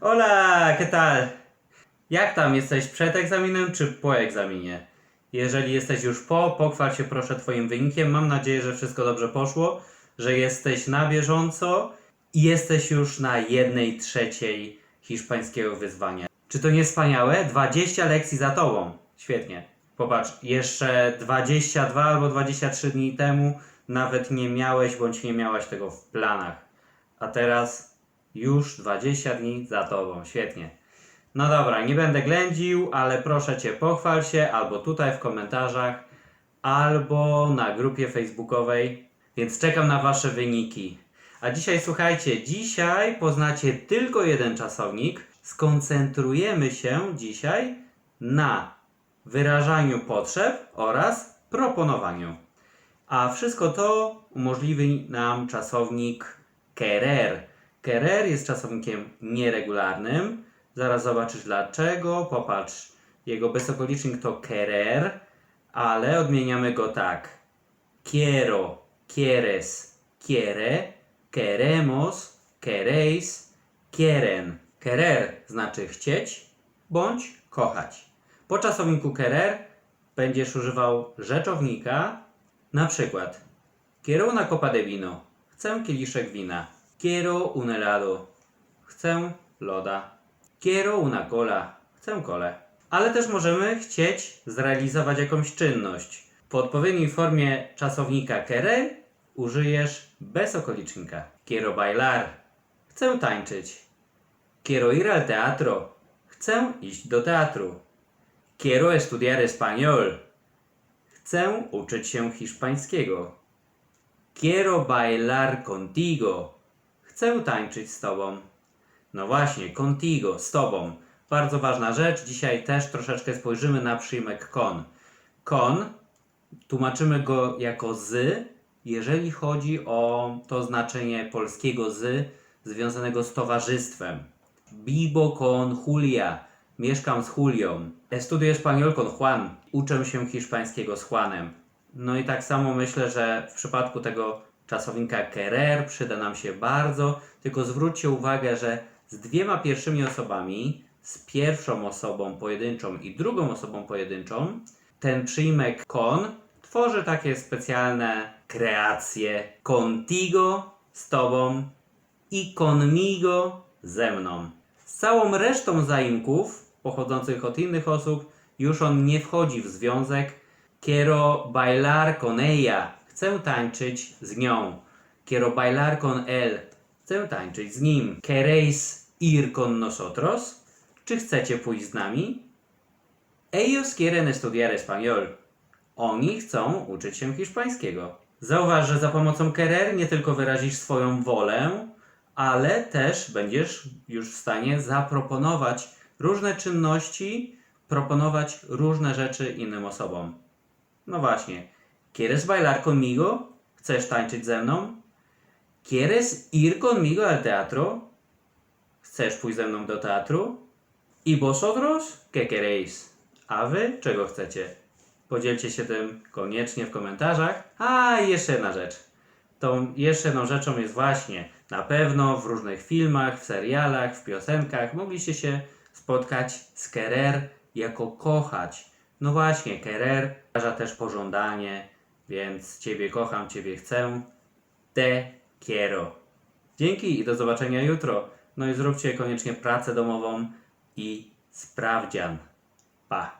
Hola, ¿qué tal? Jak tam jesteś przed egzaminem czy po egzaminie? Jeżeli jesteś już po, pochwal się proszę Twoim wynikiem. Mam nadzieję, że wszystko dobrze poszło, że jesteś na bieżąco i jesteś już na jednej trzeciej hiszpańskiego wyzwania. Czy to nie wspaniałe? 20 lekcji za Tobą. Świetnie. Popatrz, jeszcze 22 albo 23 dni temu nawet nie miałeś bądź nie miałaś tego w planach. A teraz już 20 dni za Tobą. Świetnie. No dobra, nie będę ględził, ale proszę Cię pochwal się albo tutaj w komentarzach, albo na grupie facebookowej, więc czekam na Wasze wyniki. A dzisiaj słuchajcie, dzisiaj poznacie tylko jeden czasownik. Skoncentrujemy się dzisiaj na wyrażaniu potrzeb oraz proponowaniu. A wszystko to umożliwi nam czasownik querer. Querer jest czasownikiem nieregularnym. Zaraz zobaczysz dlaczego. Popatrz, jego bezokolicznik to querer, ale odmieniamy go tak. Quiero, quieres, quiere, queremos, queréis, quieren. Querer znaczy chcieć bądź kochać. Po czasowniku querer będziesz używał rzeczownika, na przykład Quiero una copa de vino. Chcę kieliszek wina. Quiero un helado. Chcę loda. Quiero una cola. Chcę kolę. Ale też możemy chcieć zrealizować jakąś czynność. Po odpowiedniej formie czasownika querer użyjesz bez okolicznika. Quiero bailar. Chcę tańczyć. Quiero ir al teatro. Chcę iść do teatru. Quiero estudiar español. Chcę uczyć się hiszpańskiego. Quiero bailar contigo. Chcę tańczyć z tobą. No właśnie, contigo, z tobą. Bardzo ważna rzecz. Dzisiaj też troszeczkę spojrzymy na przyjmek con. Con tłumaczymy go jako z, jeżeli chodzi o to znaczenie polskiego z związanego z towarzystwem. Vivo con Julia. Mieszkam z Julią. Estudio español con Juan. Uczę się hiszpańskiego z Juanem. No i tak samo myślę, że w przypadku tego czasownika querer przyda nam się bardzo, tylko zwróćcie uwagę, że z dwiema pierwszymi osobami, z pierwszą osobą pojedynczą i drugą osobą pojedynczą, ten przyjmek con tworzy takie specjalne kreacje contigo z tobą i conmigo ze mną. Z całą resztą zaimków pochodzących od innych osób już on nie wchodzi w związek. Quiero bailar con ella. Chcę tańczyć z nią. Quiero bailar con él. Chcę tańczyć z nim. ¿Queréis ir con nosotros? Czy chcecie pójść z nami? Ellos quieren estudiar español. Oni chcą uczyć się hiszpańskiego. Zauważ, że za pomocą querer nie tylko wyrazisz swoją wolę, ale też będziesz już w stanie zaproponować różne czynności, proponować różne rzeczy innym osobom. No właśnie. ¿Quieres bailar conmigo? Chcesz tańczyć ze mną? ¿Quieres ir conmigo al teatro? Chcesz pójść ze mną do teatru? ¿Y vosotros qué queréis? A wy czego chcecie? Podzielcie się tym koniecznie w komentarzach. A jeszcze jedna rzecz. Tą jeszcze jedną rzeczą jest właśnie na pewno w różnych filmach, w serialach, w piosenkach mogliście się spotkać z querer jako kochać. No właśnie, querer wyraża też pożądanie, więc Ciebie kocham, Ciebie chcę. Te quiero. Dzięki i do zobaczenia jutro. No i zróbcie koniecznie pracę domową i sprawdzian. Pa!